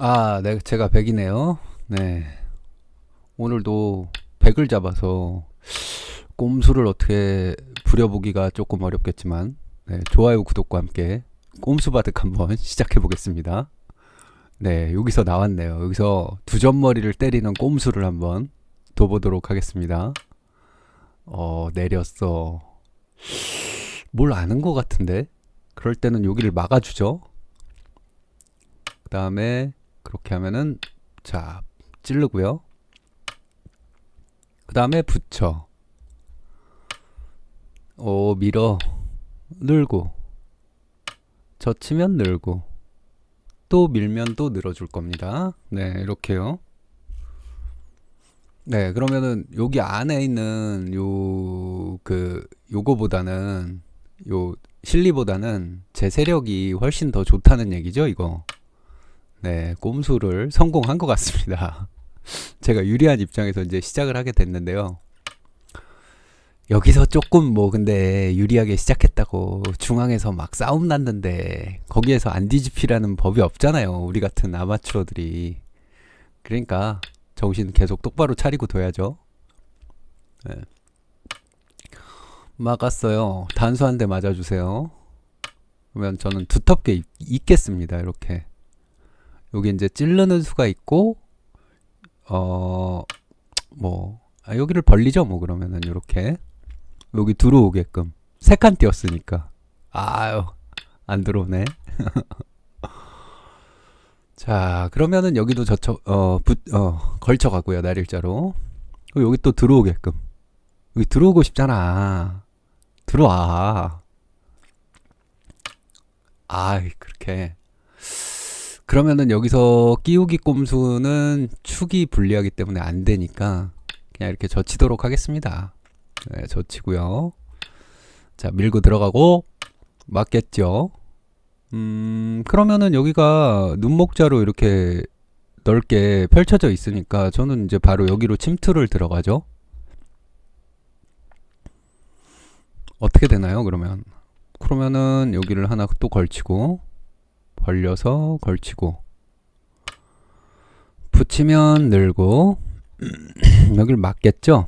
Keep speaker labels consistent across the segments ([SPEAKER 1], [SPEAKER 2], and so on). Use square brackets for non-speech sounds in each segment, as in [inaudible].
[SPEAKER 1] 아, 네, 제가 백이네요. 네. 오늘도 백을 잡아서 꼼수를 어떻게 부려보기가 조금 어렵겠지만, 네, 좋아요, 구독과 함께 꼼수 바득 한번 [laughs] 시작해 보겠습니다. 네, 여기서 나왔네요. 여기서 두 점머리를 때리는 꼼수를 한번 둬보도록 하겠습니다. 어, 내렸어. 뭘 아는 것 같은데? 그럴 때는 여기를 막아주죠. 그 다음에 그렇게 하면은 자 찌르고요. 그 다음에 붙여. 오 밀어 늘고 젖히면 늘고 또 밀면 또 늘어줄 겁니다. 네 이렇게요. 네 그러면은 여기 안에 있는 요 그 요거보다는 요 실리보다는 제 세력이 훨씬 더 좋다는 얘기죠 이거. 네, 꼼수를 성공한 것 같습니다. [laughs] 제가 유리한 입장에서 이제 시작을 하게 됐는데요. 여기서 조금 뭐 근데 유리하게 시작했다고 중앙에서 막 싸움 났는데 거기에서 안 뒤집히라는 법이 없잖아요. 우리 같은 아마추어들이. 그러니까 정신 계속 똑바로 차리고 둬야죠. 네. 막았어요. 단수 한 대 맞아주세요. 그러면 저는 두텁게 있, 있겠습니다. 이렇게. 여기 이제 찌르는 수가 있고 어뭐 아, 여기를 벌리죠? 뭐 그러면은 이렇게. 여기 들어오게끔. 세 칸 띄었으니까. 아유 안 들어오네. [laughs] 자 그러면은 여기도 저쳐 어붙어 걸쳐 가고요 날일자로. 그리고 여기 또 들어오게끔. 여기 들어오고 싶잖아. 들어와. 아이 그렇게 그러면은 여기서 끼우기 꼼수는 축이 불리하기 때문에 안 되니까 그냥 이렇게 젖히도록 하겠습니다. 네, 젖히고요. 자, 밀고 들어가고 맞겠죠? 음, 그러면은 여기가 눈목자로 이렇게 넓게 펼쳐져 있으니까 저는 이제 바로 여기로 침투를 들어가죠. 어떻게 되나요, 그러면? 그러면은 여기를 하나 또 걸치고 벌려서 걸치고 붙이면 늘고 [clears throat] 여기를 막겠죠?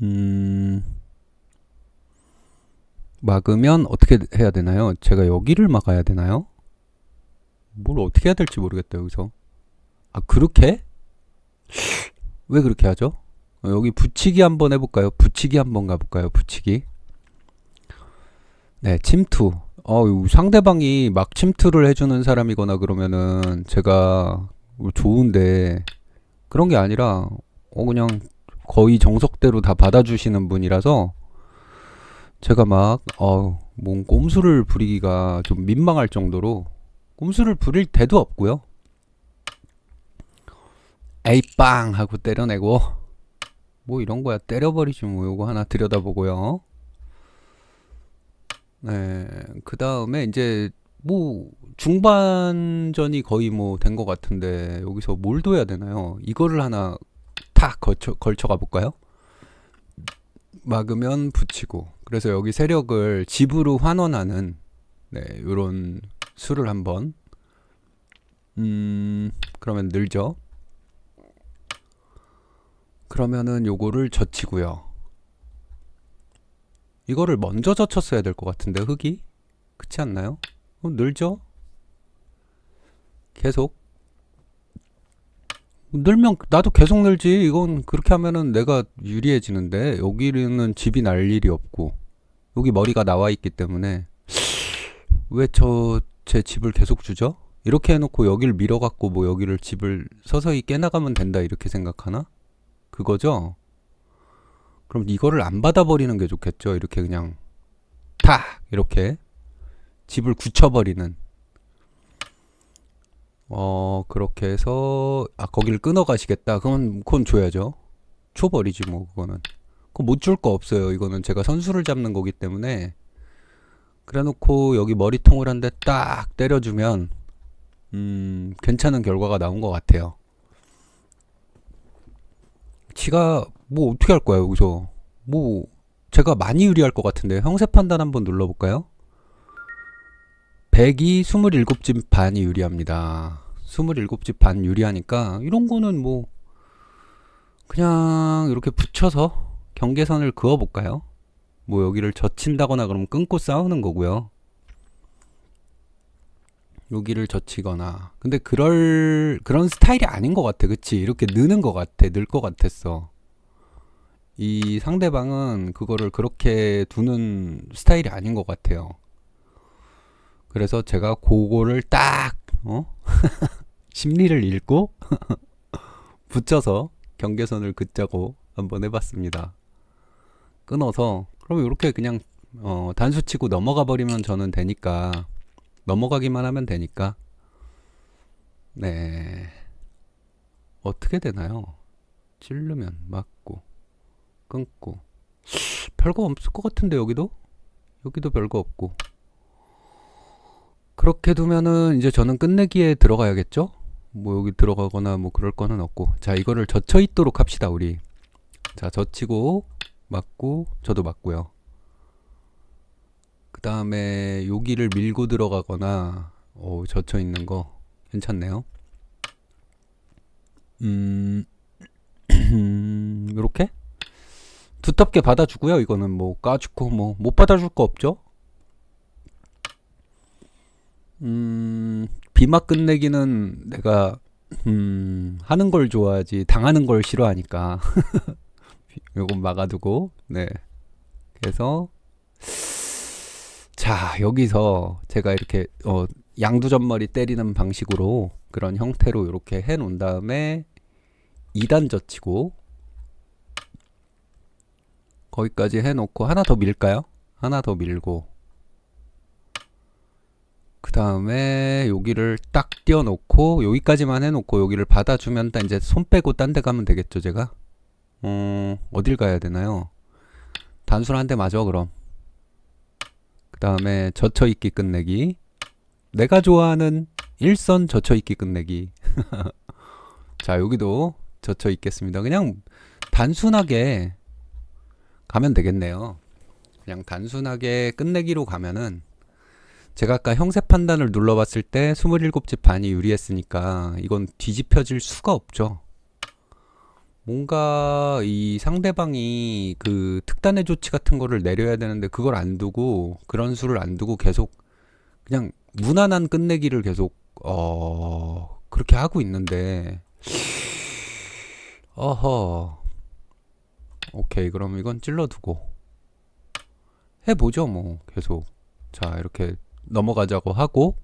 [SPEAKER 1] 음 막으면 어떻게 해야 되나요? 제가 여기를 막아야 되나요? 뭘 어떻게 해야 될지 모르겠다 여기서 아 그렇게? [sniffs] 왜 그렇게 하죠? 어, 여기 붙이기 한번 해볼까요? 붙이기 한번 가볼까요? 붙이기 네 침투 어, 상대방이 막 침투를 해주는 사람이거나 그러면은 제가 좋은데 그런 게 아니라 어 그냥 거의 정석대로 다 받아주시는 분이라서 제가 막 어, 뭔 꼼수를 부리기가 좀 민망할 정도로 꼼수를 부릴 데도 없고요. 에이 빵 하고 때려내고 뭐 이런 거야 때려버리지 뭐 요거 하나 들여다보고요. 네, 그 다음에 이제 뭐 중반전이 거의 뭐 된 것 같은데 여기서 뭘 둬야 되나요? 이거를 하나 탁 걸쳐 걸쳐 가볼까요? 막으면 붙이고 그래서 여기 세력을 집으로 환원하는 네, 요런 수를 한번 음 그러면 늘죠. 그러면은 요거를 젖히고요. 이거를 먼저 젖혔어야 될 것 같은데 흙이 그렇지 않나요? 어, 늘죠? 계속 늘면 나도 계속 늘지 이건 그렇게 하면은 내가 유리해지는데 여기는 집이 날 일이 없고 여기 머리가 나와 있기 때문에 왜 저 제 집을 계속 주죠? 이렇게 해놓고 여기를 밀어갖고 뭐 여기를 집을 서서히 깨나가면 된다 이렇게 생각하나? 그거죠? 그럼 이거를 안 받아버리는 게 좋겠죠. 이렇게 그냥 탁 이렇게 집을 굳혀버리는 어 그렇게 해서 아 거기를 끊어 가시겠다. 그건 그건 줘야죠. 줘버리지 뭐 그거는. 그거 못 줄 거 없어요. 이거는 제가 선수를 잡는 거기 때문에 그래놓고 여기 머리통을 한 대 딱 때려주면 음 괜찮은 결과가 나온 것 같아요. 치가 뭐 어떻게 할 거야 여기서 뭐 제가 많이 유리할 것 같은데 형세 판단 한번 눌러볼까요? 100이 27집 반이 유리합니다. 27집 반 유리하니까 이런 거는 뭐 그냥 이렇게 붙여서 경계선을 그어 볼까요? 뭐 여기를 젖힌다거나 그러면 끊고 싸우는 거고요. 여기를 젖히거나. 근데 그럴 그런 스타일이 아닌 것 같아. 그치? 이렇게 느는 것 같아. 늘 것 같았어. 이 상대방은 그거를 그렇게 두는 스타일이 아닌 것 같아요. 그래서 제가 그거를 딱 어? [laughs] 심리를 읽고 [laughs] 붙여서 경계선을 긋자고 한번 해봤습니다. 끊어서 그럼 이렇게 그냥 어, 단수 치고 넘어가 버리면 저는 되니까 넘어가기만 하면 되니까 네 어떻게 되나요? 찌르면 맞고 끊고. 별거 없을 것 같은데 여기도? 여기도 별거 없고. 그렇게 두면은 이제 저는 끝내기에 들어가야겠죠? 뭐 여기 들어가거나 뭐 그럴 거는 없고. 자 이거를 젖혀 있도록 합시다 우리. 자 젖히고 맞고 저도 맞고요. 그 다음에 여기를 밀고 들어가거나 오 젖혀 있는 거 괜찮네요. 음 [clears throat] 요렇게 두텁게 받아주고요. 이거는 뭐 까짓고 뭐 못 받아줄 거 없죠? 음 비막 끝내기는 내가 음 하는 걸 좋아하지 당하는 걸 싫어하니까. [laughs] 요건 막아두고. 네. 그래서 자 여기서 제가 이렇게 어 양두점머리 때리는 방식으로 그런 형태로 이렇게 해 놓은 다음에 2단 젖히고 거기까지 해 놓고 하나 더 밀까요? 하나 더 밀고. 그 다음에 여기를 딱 띄워 놓고 여기까지만 해 놓고 여기를 받아주면 딱 이제 손 빼고 딴 데 가면 되겠죠 제가? 어 어딜 가야 되나요? 단수를 한대 맞아 그럼. 그 다음에 젖혀있기 끝내기. 내가 좋아하는 일선 젖혀있기 끝내기. [laughs] 자 여기도 젖혀있겠습니다. 그냥 단순하게 가면 되겠네요 그냥 단순하게 끝내기로 가면은 제가 아까 형세 판단을 눌러봤을 때 27집 반이 유리했으니까 이건 뒤집혀질 수가 없죠. 뭔가 이 상대방이 그 특단의 조치 같은 거를 내려야 되는데 그걸 안 두고 그런 수를 안 두고 계속 그냥 무난한 끝내기를 계속 어 그렇게 하고 있는데 어허 오케이 그럼 이건 찔러두고 해보죠 뭐. 계속. 자 이렇게 넘어가자고 하고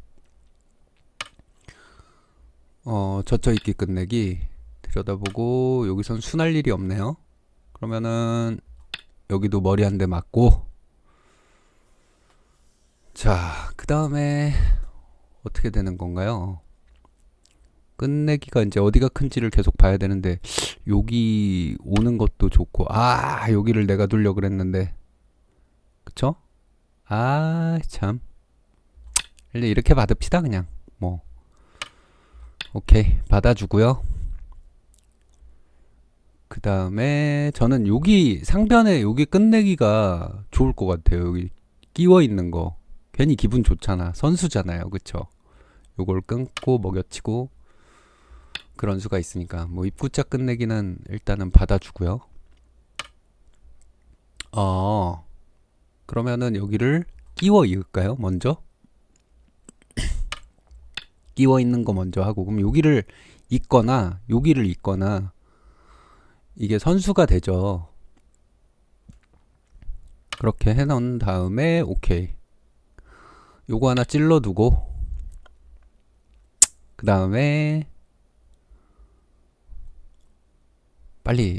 [SPEAKER 1] 어 젖혀있기 끝내기 들여다보고 여기선 순할 일이 없네요. 그러면은 여기도 머리 한 대 맞고. 자 그 다음에 어떻게 되는 건가요 끝내기가 이제 어디가 큰지를 계속 봐야 되는데 여기 오는 것도 좋고 아 여기를 내가 두려 그랬는데. 그쵸? 아참. 이렇게 받읍시다 그냥. 뭐. 오케이. 받아주고요. 그 다음에 저는 여기 상변에 여기 끝내기가 좋을 것 같아요. 여기 끼워 있는 거. 괜히 기분 좋잖아. 선수잖아요. 그쵸? 요걸 끊고 먹여치고 그런 수가 있으니까. 뭐 입구자 끝내기는 일단은 받아주고요. 어 그러면은 여기를 끼워 이을까요? 먼저? [coughs] 끼워 있는 거 먼저 하고. 그럼 여기를 있거나 여기를 있거나 이게 선수가 되죠. 그렇게 해 놓은 다음에 오케이. 요거 하나 찔러 두고 그 다음에 빨리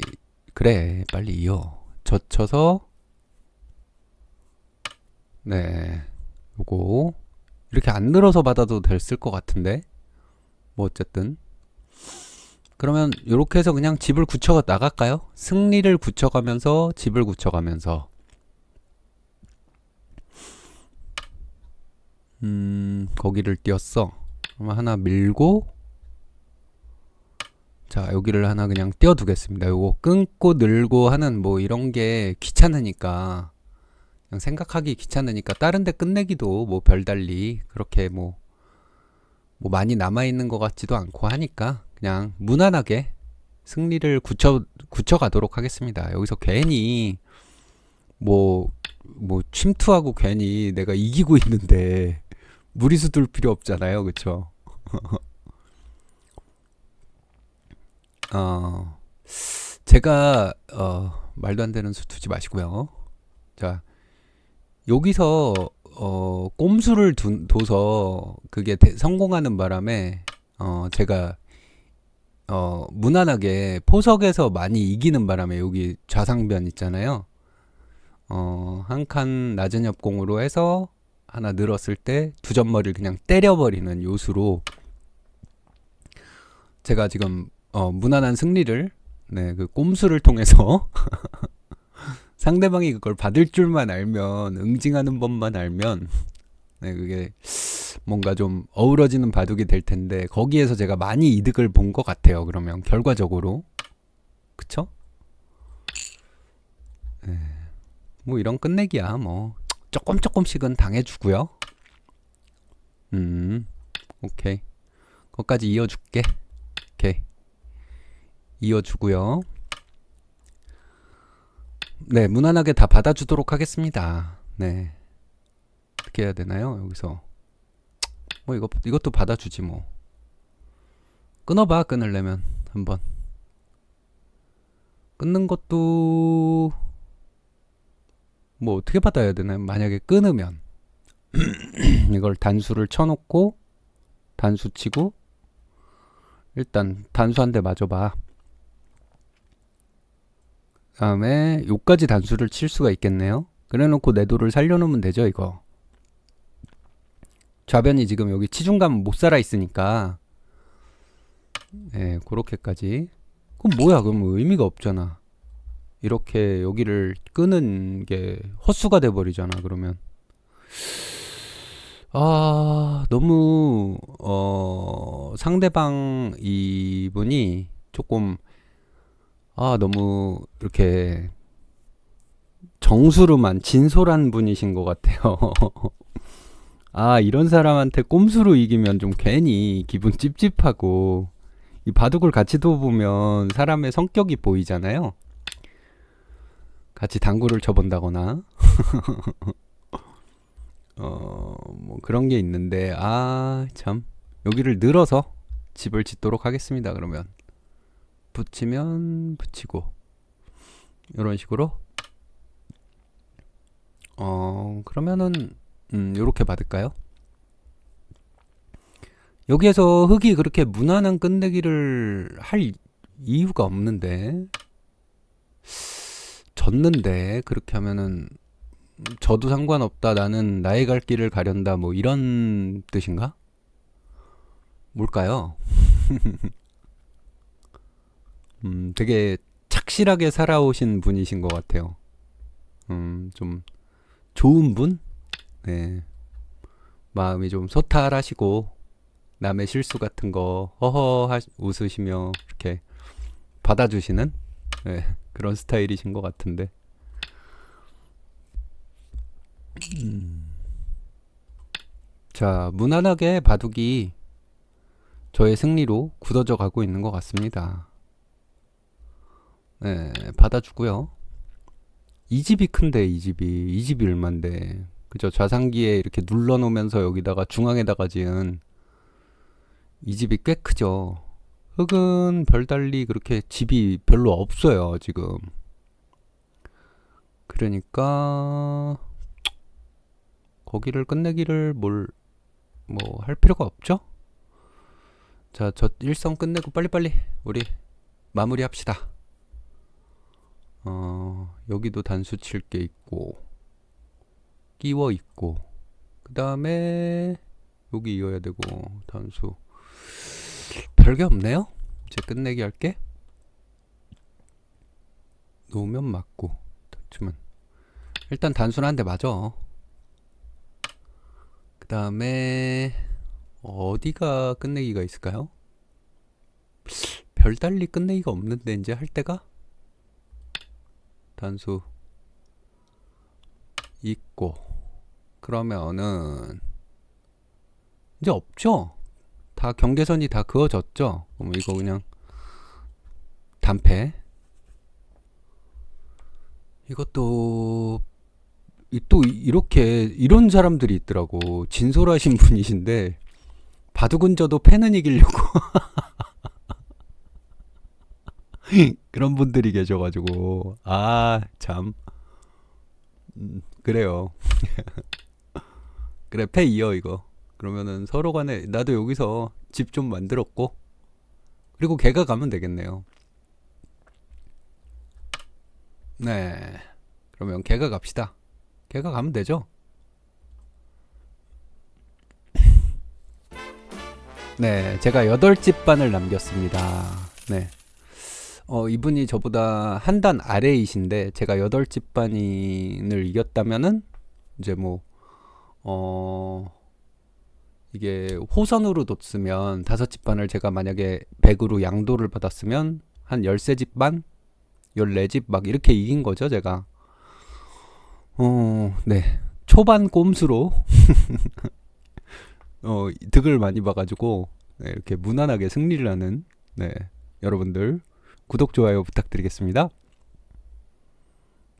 [SPEAKER 1] 그래 빨리 이어. 젖혀서 네 요거. 이렇게 안 늘어서 받아도 됐을 것 같은데? 뭐 어쨌든. 그러면 이렇게 해서 그냥 집을 굳혀 나갈까요? 승리를 굳혀가면서 집을 굳혀가면서. 음 거기를 띄었어. 그러면 하나 밀고 자 여기를 하나 그냥 띄워두겠습니다 요거 끊고 늘고 하는 뭐 이런 게 귀찮으니까 그냥 생각하기 귀찮으니까 다른 데 끝내기도 뭐 별달리 그렇게 뭐, 뭐 많이 남아있는 것 같지도 않고 하니까 그냥 무난하게 승리를 굳혀, 굳혀가도록 하겠습니다. 여기서 괜히 뭐, 뭐 침투하고 괜히 내가 이기고 있는데 [laughs] 무리수 둘 필요 없잖아요. 그쵸? [laughs] 어, 제가, 어, 말도 안 되는 수 두지 마시고요. 자, 여기서, 어, 꼼수를 둔, 둬서 그게 대- 성공하는 바람에, 어, 제가, 어, 무난하게 포석에서 많이 이기는 바람에 여기 좌상변 있잖아요. 어, 한 칸 낮은 협공으로 해서 하나 늘었을 때 두 점머리를 그냥 때려버리는 요수로 제가 지금 어, 무난한 승리를 네, 그 꼼수를 통해서 [laughs] 상대방이 그걸 받을 줄만 알면 응징하는 법만 알면 네, 그게 뭔가 좀 어우러지는 바둑이 될 텐데 거기에서 제가 많이 이득을 본 것 같아요. 그러면 결과적으로 그쵸? 네, 뭐 이런 끝내기야 뭐 조금 조금씩은 당해주고요. 음, 오케이. 거기까지 이어줄게. 이어주고요. 네, 무난하게 다 받아주도록 하겠습니다. 네. 어떻게 해야 되나요? 여기서. 뭐 이거 이것도 받아주지 뭐. 끊어 봐 끊으려면 한번. 끊는 것도 뭐 어떻게 받아야 되나요? 만약에 끊으면 [clears throat] 이걸 단수를 쳐놓고 단수 치고 일단 단수 한 대 맞아봐. 다음에 요까지 단수를 칠 수가 있겠네요. 그래놓고 내도를 살려놓으면 되죠 이거. 좌변이 지금 여기 치중감 못 살아 있으니까 예, 그렇게까지. 그럼 뭐야? 그럼 의미가 없잖아. 이렇게 여기를 끄는 게 헛수가 돼 버리잖아. 그러면 아 너무 어 상대방 이분이 조금 아 너무 이렇게 정수로만 진솔한 분이신 것 같아요. [laughs] 아 이런 사람한테 꼼수로 이기면 좀 괜히 기분 찝찝하고 이 바둑을 같이 둬보면 사람의 성격이 보이잖아요. 같이 당구를 쳐본다거나 [laughs] 어 뭐 그런 게 있는데 아 참 여기를 늘어서 집을 짓도록 하겠습니다. 그러면 붙이면 붙이고 이런 식으로 어 그러면은 음 요렇게 받을까요? 여기에서 흙이 그렇게 무난한 끝내기를 할 이유가 없는데 졌는데 그렇게 하면은 저도 상관없다 나는 나의 갈 길을 가련다 뭐 이런 뜻인가? 뭘까요? [laughs] 음 되게 착실하게 살아오신 분이신 것 같아요. 음 좀 좋은 분? 네. 마음이 좀 소탈하시고 남의 실수 같은 거 허허 하, 웃으시며 이렇게 받아주시는 네, 그런 스타일이신 것 같은데. 음. 자, 무난하게 바둑이 저의 승리로 굳어져 가고 있는 것 같습니다. 네, 받아주고요. 이 집이 큰데 이 집이 이 집이 얼만데 그죠? 좌상기에 이렇게 눌러 놓으면서 여기다가 중앙에다가 지은 이 집이 꽤 크죠. 흙은 별달리 그렇게 집이 별로 없어요, 지금. 그러니까 거기를 끝내기를 뭘 뭐 할 필요가 없죠? 자, 저 일성 끝내고 빨리빨리 우리 마무리합시다. 어, 여기도 단수 칠 게 있고 끼워 있고 그 다음에 여기 이어야 되고 단수 별게 없네요. 이제 끝내기 할게. 놓으면 맞고 그렇지만 일단 단순 한대 맞아. 그 다음에 어디가 끝내기가 있을까요? 별 달리 끝내기가 없는데 이제 할 때가 단수 있고 그러면은 이제 없죠. 다 경계선이 다 그어졌죠. 그럼 이거 그냥 단패. 이것도 이- 또 이- 이렇게 이런 사람들이 있더라고. 진솔하신 [laughs] 분이신데 바둑은져도 패는 이기려고 [laughs] [laughs] 그런 분들이 계셔가지고 아 참. 음, 그래요. [laughs] 그래 패 이어 이거. 그러면은 서로 간에 나도 여기서 집 좀 만들었고 그리고 걔가 가면 되겠네요. 네. 그러면 걔가 갑시다. 걔가 가면 되죠? [laughs] 네, 제가 여덟 집 반을 남겼습니다. 네. 어, 이분이 저보다 한 단 아래이신데 제가 여덟 집 반인을 이겼다면은 이제 뭐 어, 이게 호선으로 뒀으면 다섯 집 반을 제가 만약에 100으로 양도를 받았으면 한 열세 집 반? 14집 막 이렇게 이긴 거죠, 제가. 어, 네. 초반 꼼수로 [laughs] 어, 득을 많이 봐가지고 네, 이렇게 무난하게 승리를 하는 네, 여러분들 구독 좋아요 부탁드리겠습니다.